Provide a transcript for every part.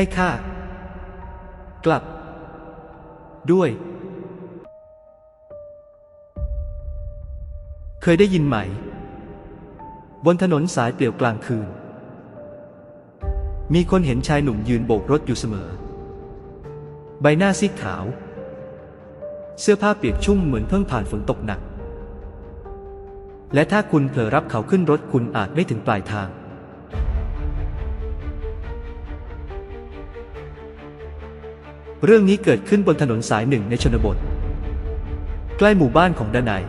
ให้ข้ากลับ ด้วย เคยได้ยินไหม บนถนนสายเปลี่ยวกลางคืน มีคนเห็นชายหนุ่มยืนโบกรถอยู่เสมอ ใบหน้าซีดขาว เสื้อผ้าเปียกชุ่มเหมือนเพิ่งผ่านฝนตกหนัก และถ้าคุณเผลอรับเขาขึ้นรถคุณอาจไม่ถึงปลายทาง เรื่องนี้เกิดขึ้นบนถนนสายหนึ่งในชนบท ใกล้หมู่บ้านของดนัย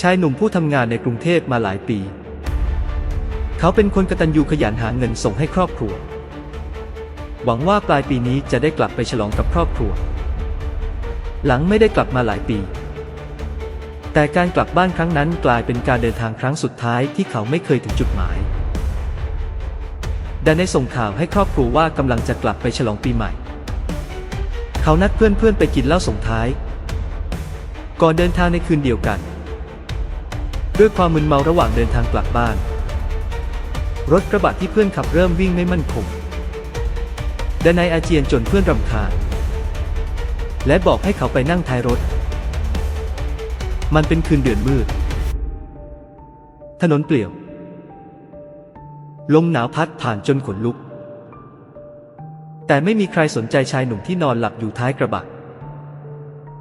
ชายหนุ่มผู้ทำงานในกรุงเทพมาหลายปี เขาเป็นคนกตัญญูขยันหาเงินส่งให้ครอบครัว หวังว่าปลายปีนี้จะได้กลับไปฉลองกับครอบครัว หลังไม่ได้กลับมาหลายปี แต่การกลับบ้านครั้งนั้นกลายเป็นการเดินทางครั้งสุดท้ายที่เขาไม่เคยถึงจุดหมายดันได้ส่งข่าวให้ครอบครัวว่ากำลังจะกลับไปฉลองปีใหม่ เขานัดเพื่อนๆไปกินเหล้าส่งท้าย ก่อนเดินทางในคืนเดียวกัน ด้วยความมึนเมาระหว่างเดินทางกลับบ้าน รถกระบะที่เพื่อนขับเริ่มวิ่งไม่มั่นคงดนายอาเจียนจนเพื่อนรำคาญ และบอกให้เขาไปนั่งท้ายรถ มันเป็นคืนเดือนมืด ถนนเปลี่ยว ลมหนาวพัดผ่านจนขนลุก แต่ไม่มีใครสนใจชายหนุ่มที่นอนหลับอยู่ท้ายกระบะ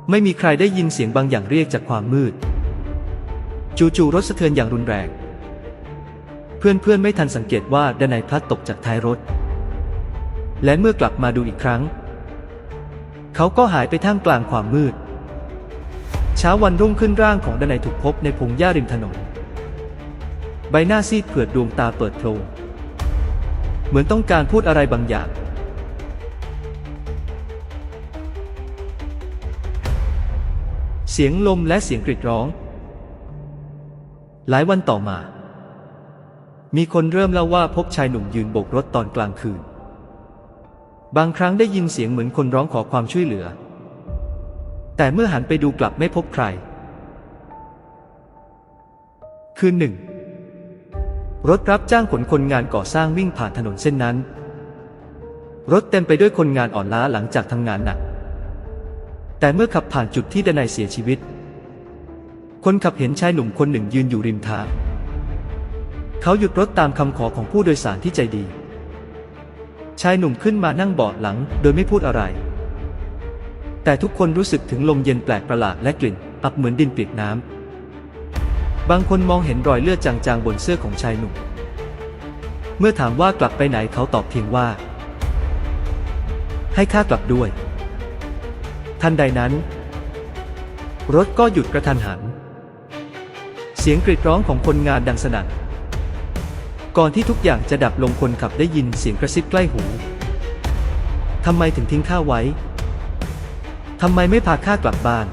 ไม่มีใครได้ยินเสียงบางอย่างเรียกจากความมืด จู่ๆรถสะเทือนอย่างรุนแรง เพื่อนๆไม่ทันสังเกตว่าดนายพลัดตกจากท้ายรถ และเมื่อกลับมาดูอีกครั้ง เขาก็หายไปท่ามกลางความมืด เช้าวันรุ่งขึ้นร่างของดนัยถูกพบในพงหญ้าริมถนน ใบหน้าซีดเผือดดวงตาเปิดโพลงเหมือนต้องการพูดอะไรบางอย่าง สียงลมและเสียงกรีดร้อง หลายวันต่อมา มีคนเริ่มเล่าว่าพบชายหนุ่มยืนโบกรถตอนกลางคืน บางครั้งได้ยินเสียงเหมือนคนร้องขอความช่วยเหลือ แต่เมื่อหันไปดูกลับไม่พบใคร คืนหนึ่ง รถรับจ้างขนคนงานก่อสร้างวิ่งผ่านถนนเส้นนั้น รถเต็มไปด้วยคนงานอ่อนล้าหลังจากทำงานหนัก แต่เมื่อขับผ่านจุดที่ดนายเสียชีวิต คนขับเห็นชายหนุ่มคนหนึ่งยืนอยู่ริมทาง เขาหยุดรถตามคำขอของผู้โดยสารที่ใจดี ชายหนุ่มขึ้นมานั่งเบาะหลังโดยไม่พูดอะไร แต่ทุกคนรู้สึกถึงลมเย็นแปลกประหลาดและกลิ่น อับเหมือนดินเปียกน้ำ บางคนมองเห็นรอยเลือดจางๆบนเสื้อของชายหนุ่ม เมื่อถามว่ากลับไปไหนเขาตอบเพียงว่า ให้ข้ากลับด้วย ทันใดนั้น รถก็หยุดกระทันหัน เสียงกรีดร้องของคนงานดังสนั่น ก่อนที่ทุกอย่างจะดับลงคนขับได้ยินเสียงกระซิบใกล้หู ทำไมถึงทิ้งข้าไว้ ทำไมไม่พาข้ากลับบ้าน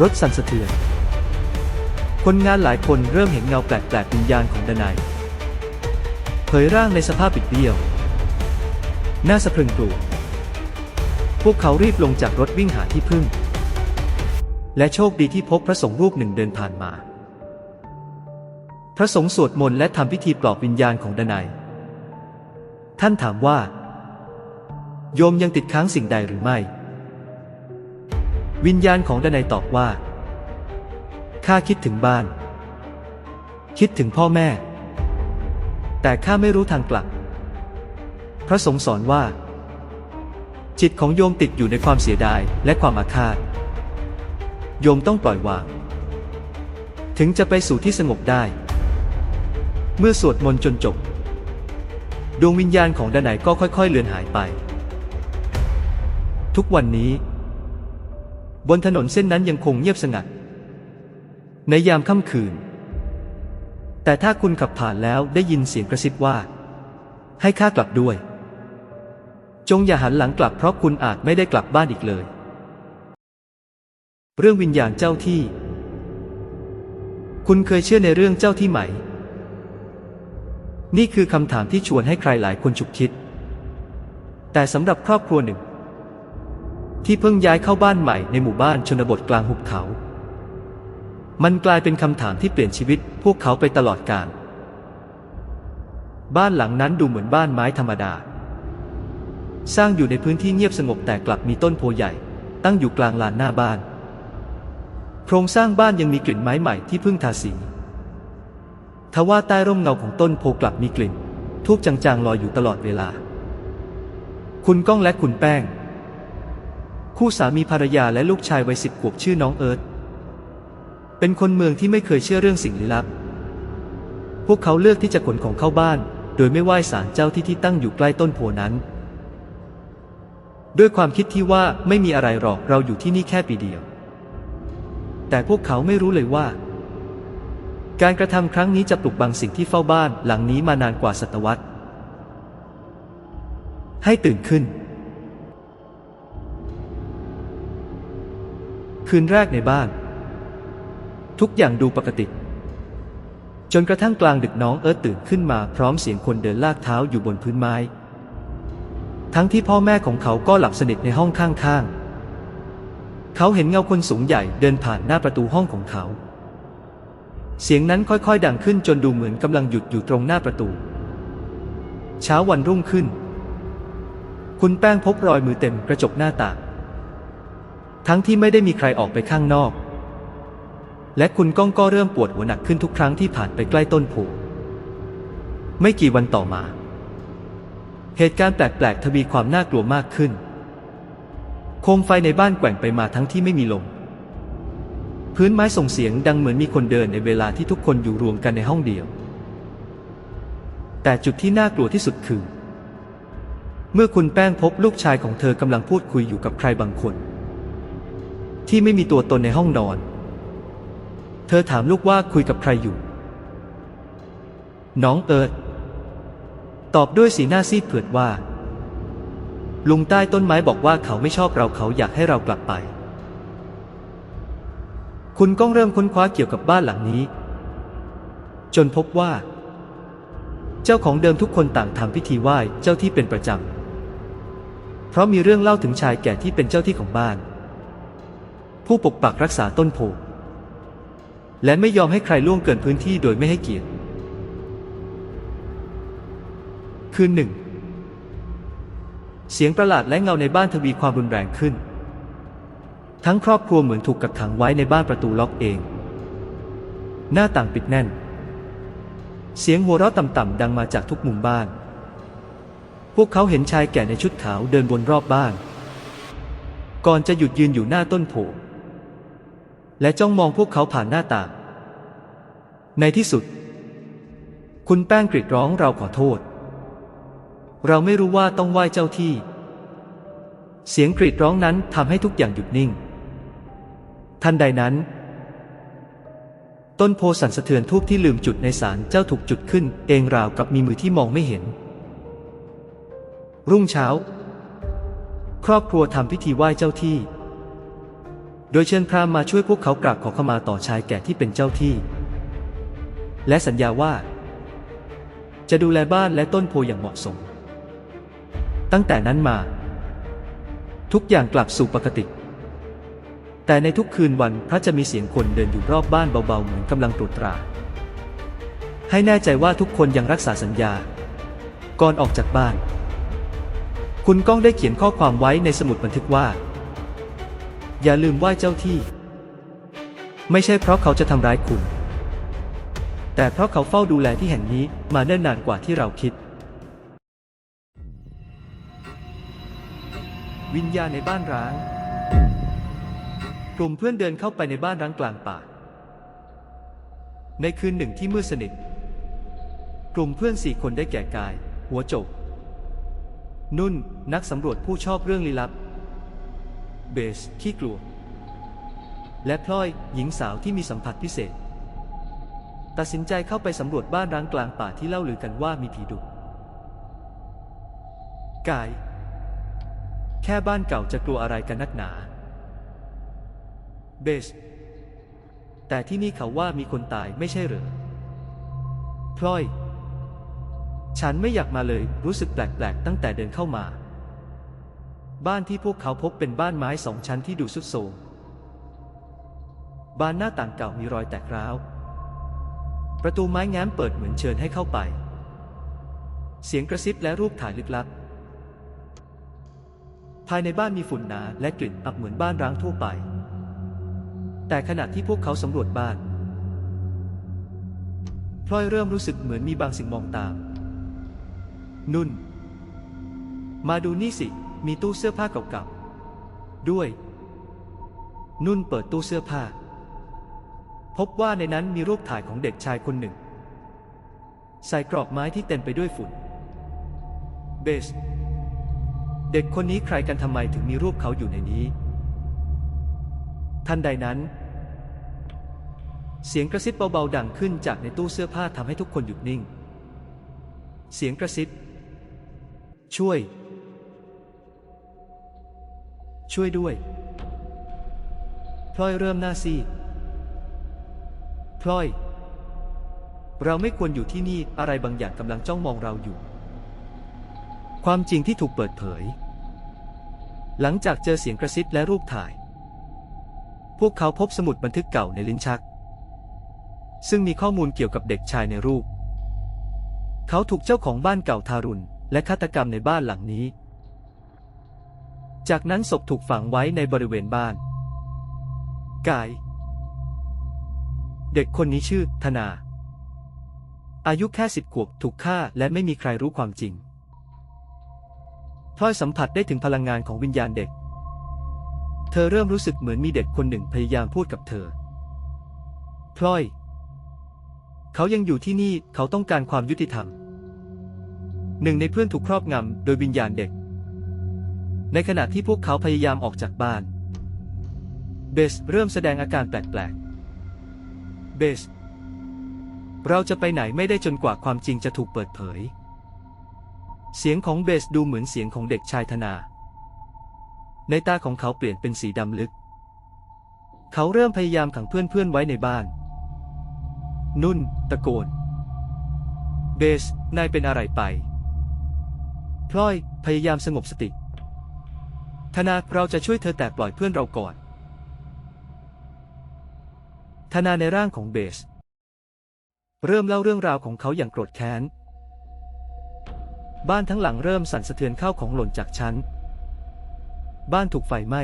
รถสั่นสะเทือน คนงานหลายคนเริ่มเห็นเงาแปลกๆวิญญาณของดนายเผยร่างในสภาพปิดเบี้ยวหน้าสะพรึงกลัว พวกเขารีบลงจากรถวิ่งหาที่พึ่ง และโชคดีที่พบพระสงฆ์รูปหนึ่งเดินผ่านมา พระสงฆ์สวดมนต์และทำพิธีปลอบวิญญาณของดนายท่านถามว่า โยมยังติดค้างสิ่งใดหรือไม่ วิญญาณของดนัยตอบว่าข้าคิดถึงบ้าน คิดถึงพ่อแม่ แต่ข้าไม่รู้ทางกลับ พระสงฆ์สอนว่า จิตของโยมติดอยู่ในความเสียดายและความอาฆาต โยมต้องปล่อยวาง ถึงจะไปสู่ที่สงบได้ เมื่อสวดมนต์จนจบ ดวงวิญญาณของดนัยก็ค่อยๆ เลือนหายไป ทุกวันนี้ บนถนนเส้นนั้นยังคงเงียบสงัด ในยามค่ำคืน แต่ถ้าคุณขับผ่านแล้วได้ยินเสียงกระซิบว่า ให้ข้ากลับด้วย จงอย่าหันหลังกลับเพราะคุณอาจไม่ได้กลับบ้านอีกเลย เรื่องวิญญาณเจ้าที่ คุณเคยเชื่อในเรื่องเจ้าที่ไหม นี่คือคำถามที่ชวนให้ใครหลายคนฉุกคิด แต่สำหรับครอบครัวหนึ่ง ที่เพิ่งย้ายเข้าบ้านใหม่ในหมู่บ้านชนบทกลางหุบเขา มันกลายเป็นคำถามที่เปลี่ยนชีวิตพวกเขาไปตลอดกาลบ้านหลังนั้นดูเหมือนบ้านไม้ธรรมดา สร้างอยู่ในพื้นที่เงียบสงบแต่กลับมีต้นโพใหญ่ ตั้งอยู่กลางลานหน้าบ้าน โครงสร้างบ้านยังมีกลิ่นไม้ใหม่ที่เพิ่งทาสีทว่าใต้ร่มเงาของต้นโพกลับมีกลิ่นทูบจางๆลอยอยู่ตลอดเวลา คุณก้องและคุณแป้ง คู่สามีภรรยาและลูกชายวัยสิบขวบชื่อน้องเอิร์ธเป็นคนเมืองที่ไม่เคยเชื่อเรื่องสิ่งลี้ลับ พวกเขาเลือกที่จะขนของเข้าบ้าน โดยไม่ไหว้ศาลเจ้าที่ที่ตั้งอยู่ใกล้ต้นโพนั้น ด้วยความคิดที่ว่าไม่มีอะไรหรอกเราอยู่ที่นี่แค่ปีเดียว แต่พวกเขาไม่รู้เลยว่า การกระทำครั้งนี้จะปลุกบังสิ่งที่เฝ้าบ้านหลังนี้มานานกว่าศตวรรษ ให้ตื่นขึ้น คืนแรกในบ้าน ทุกอย่างดูปกติ จนกระทั่งกลางดึกน้องเอิร์ธตื่นขึ้นมาพร้อมเสียงคนเดินลากเท้าอยู่บนพื้นไม้ ทั้งที่พ่อแม่ของเขาก็หลับสนิทในห้องข้างๆ เขาเห็นเงาคนสูงใหญ่เดินผ่านหน้าประตูห้องของเขา เสียงนั้นค่อยๆ ดังขึ้นจนดูเหมือนกำลังหยุดอยู่ตรงหน้าประตู เช้าวันรุ่งขึ้น คุณแป้งพบรอยมือเต็มกระจกหน้าต่าง ทั้งที่ไม่ได้มีใครออกไปข้างนอก และคุณก้องก็เริ่มปวดหัวหนักขึ้นทุกครั้งที่ผ่านไปใกล้ต้นโพไม่กี่วันต่อมา เหตุการณ์แปลกๆทวีความน่ากลัวมากขึ้น โคมไฟในบ้านแกว่งไปมาทั้งที่ไม่มีลม พื้นไม้ส่งเสียงดังเหมือนมีคนเดินในเวลาที่ทุกคนอยู่รวมกันในห้องเดียว แต่จุดที่น่ากลัวที่สุดคือ เมื่อคุณแป้งพบลูกชายของเธอกำลังพูดคุยอยู่กับใครบางคน ที่ไม่มีตัวตนในห้องนอน เธอถามลูกว่าคุยกับใครอยู่ น้องเอิร์ธ ตอบด้วยสีหน้าซีดเผือดว่า ลุงใต้ต้นไม้บอกว่าเขาไม่ชอบเราเขาอยากให้เรากลับไป คุณก้องเริ่มค้นคว้าเกี่ยวกับบ้านหลังนี้ จนพบว่า เจ้าของเดิมทุกคนต่างทำพิธีไหว้เจ้าที่เป็นประจำ เพราะมีเรื่องเล่าถึงชายแก่ที่เป็นเจ้าที่ของบ้าน ผู้ปกปักรักษาต้นโพและไม่ยอมให้ใครล่วงเกินพื้นที่โดยไม่ให้เกียรติ คืนหนึ่ง เสียงประหลาดและเงาในบ้านทวีความรุนแรงขึ้น ทั้งครอบครัวเหมือนถูกกักขังไว้ในบ้านประตูล็อกเอง หน้าต่างปิดแน่น เสียงหัวเราะต่ำๆดังมาจากทุกมุมบ้าน พวกเขาเห็นชายแก่ในชุดขาวเดินวนรอบบ้าน ก่อนจะหยุดยืนอยู่หน้าต้นโพและจ้องมองพวกเขาผ่านหน้าต่าง ในที่สุด คุณแป้งกรีดร้องเราขอโทษ เราไม่รู้ว่าต้องไหว้เจ้าที่ เสียงกรีดร้องนั้นทำให้ทุกอย่างหยุดนิ่ง ทันใดนั้น ต้นโพสั่นสะเทือนทูบที่ลืมจุดในศาลเจ้าถูกจุดขึ้น เองราวกับมีมือที่มองไม่เห็น รุ่งเช้า ครอบครัวทำพิธีไหว้เจ้าที่ โดยเชิญพราหมณ์มาช่วยพวกเขากราบขอขมาต่อชายแก่ที่เป็นเจ้าที่ และสัญญาว่า จะดูแลบ้านและต้นโพอย่างเหมาะสม ตั้งแต่นั้นมา ทุกอย่างกลับสู่ปกติ แต่ในทุกคืนวันพระจะมีเสียงคนเดินอยู่รอบบ้านเบาๆเหมือนกำลังตรวจตรา ให้แน่ใจว่าทุกคนยังรักษาสัญญา ก่อนออกจากบ้าน คุณก้องได้เขียนข้อความไว้ในสมุดบันทึกว่า อย่าลืมไหว้เจ้าที่ ไม่ใช่เพราะเขาจะทำร้ายคุณ แต่เพราะเขาเฝ้าดูแลที่แห่งนี้มาเนิ่นนานกว่าที่เราคิด วิญญาณในบ้านร้าง กลุ่มเพื่อนเดินเข้าไปในบ้านร้างกลางป่า ในคืนหนึ่งที่มืดสนิท กลุ่มเพื่อนสี่คนได้แก่กาย หัวโจก นุ่น นักสำรวจผู้ชอบเรื่องลี้ลับ เบสขี้กลัว และพลอย หญิงสาวที่มีสัมผัสพิเศษ ตัดสินใจเข้าไปสำรวจบ้านร้างกลางป่าที่เล่าลือกันว่ามีผีดุกาย แค่บ้านเก่าจะกลัวอะไรกันนักหนาเบสแต่ที่นี่เขาว่ามีคนตายไม่ใช่เหรอพลอย ฉันไม่อยากมาเลยรู้สึกแปลกๆ ตั้งแต่เดินเข้ามา บ้านที่พวกเขาพบเป็นบ้านไม้สองชั้นที่ดูสุดโทรมบานหน้าต่างเก่ามีรอยแตกร้าว ประตูไม้แง้มเปิดเหมือนเชิญให้เข้าไป เสียงกระซิบและรูปถ่ายลึกลับ ภายในบ้านมีฝุ่นหนาและกลิ่นอับเหมือนบ้านร้างทั่วไป แต่ขณะที่พวกเขาสำรวจบ้านพลอยเริ่มรู้สึกเหมือนมีบางสิ่งมองตาม นุ่น มาดูนี่สิ มีตู้เสื้อผ้าเก่าๆ ด้วย นุ่นเปิดตู้เสื้อผ้า พบว่าในนั้นมีรูปถ่ายของเด็กชายคนหนึ่ง ใส่กรอบไม้ที่เต็มไปด้วยฝุ่น เบส เด็กคนนี้ใครกันทำไมถึงมีรูปเขาอยู่ในนี้ ทันใดนั้น เสียงกระซิบเบาๆดังขึ้นจากในตู้เสื้อผ้าทำให้ทุกคนหยุดนิ่ง เสียงกระซิบช่วย ช่วยด้วย พลอยเริ่มหน้าซีพลอย เราไม่ควรอยู่ที่นี่อะไรบางอย่างกำลังจ้องมองเราอยู่ ความจริงที่ถูกเปิดเผย หลังจากเจอเสียงกระซิบและรูปถ่าย พวกเขาพบสมุดบันทึกเก่าในลิ้นชัก ซึ่งมีข้อมูลเกี่ยวกับเด็กชายในรูป เขาถูกเจ้าของบ้านเก่าทารุณและฆาตกรรมในบ้านหลังนี้ จากนั้นศพถูกฝังไว้ในบริเวณบ้าน กาย เด็กคนนี้ชื่อธนา อายุแค่สิบขวบถูกฆ่าและไม่มีใครรู้ความจริง พลอยสัมผัสได้ถึงพลังงานของวิญญาณเด็ก เธอเริ่มรู้สึกเหมือนมีเด็กคนหนึ่งพยายามพูดกับเธอ พลอย เขายังอยู่ที่นี่เขาต้องการความยุติธรรม หนึ่งในเพื่อนถูกครอบงำโดยวิญญาณเด็ก ในขณะที่พวกเขาพยายามออกจากบ้าน เบสเริ่มแสดงอาการแปลกๆ เบส เราจะไปไหนไม่ได้จนกว่าความจริงจะถูกเปิดเผย เสียงของเบสดูเหมือนเสียงของเด็กชายธนา ในตาของเขาเปลี่ยนเป็นสีดำลึก เขาเริ่มพยายามขังเพื่อนๆไว้ในบ้าน นุ่น ตะโกน เบส นายเป็นอะไรไป พลอย พยายามสงบสติ ธนาเราจะช่วยเธอแต่ปล่อยเพื่อนเราก่อน ธนาในร่างของเบส เริ่มเล่าเรื่องราวของเขาอย่างโกรธแค้น บ้านทั้งหลังเริ่มสั่นสะเทือนเข้าของหล่นจากชั้น บ้านถูกไฟไหม้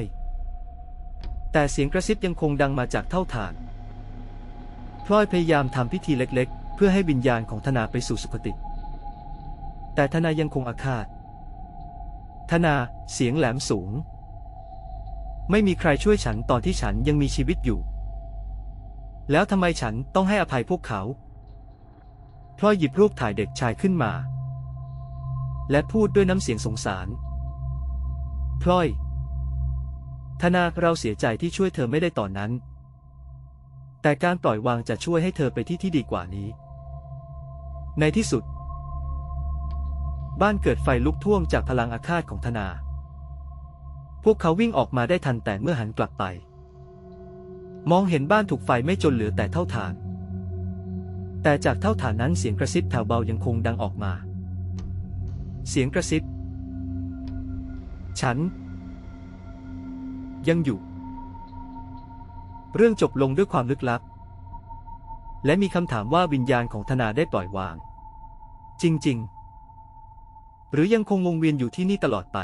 แต่เสียงกระซิบยังคงดังมาจากเท่าฐาน พลอยพยายามทำพิธีเล็กๆ เพื่อให้วิญญาณของธนาไปสู่สุคติ แต่ธนายังคงอาฆาต ธนาเสียงแหลมสูง ไม่มีใครช่วยฉันตอนที่ฉันยังมีชีวิตอยู่ แล้วทำไมฉันต้องให้อภัยพวกเขาพลอยหยิบรูปถ่ายเด็กชายขึ้นมา และพูดด้วยน้ำเสียงสงสาร พลอย ธนาเราเสียใจที่ช่วยเธอไม่ได้ตอนนั้น แต่การปล่อยวางจะช่วยให้เธอไปที่ที่ดีกว่านี้ ในที่สุด บ้านเกิดไฟลุกท่วมจากพลังอาฆาตของธนา พวกเขาวิ่งออกมาได้ทันแต่เมื่อหันกลับไป มองเห็นบ้านถูกไฟไม่จนเหลือแต่เท่าฐาน แต่จากเท่าฐานนั้นเสียงกระซิบแผ่วเบายังคงดังออกมา เสียงกระซิบ ฉัน ยังอยู่ เรื่องจบลงด้วยความลึกลับ และมีคำถามว่าวิญญาณของธนาได้ปล่อยวาง จริง ๆ หรือยังคงวงเวียนอยู่ที่นี่ตลอดไป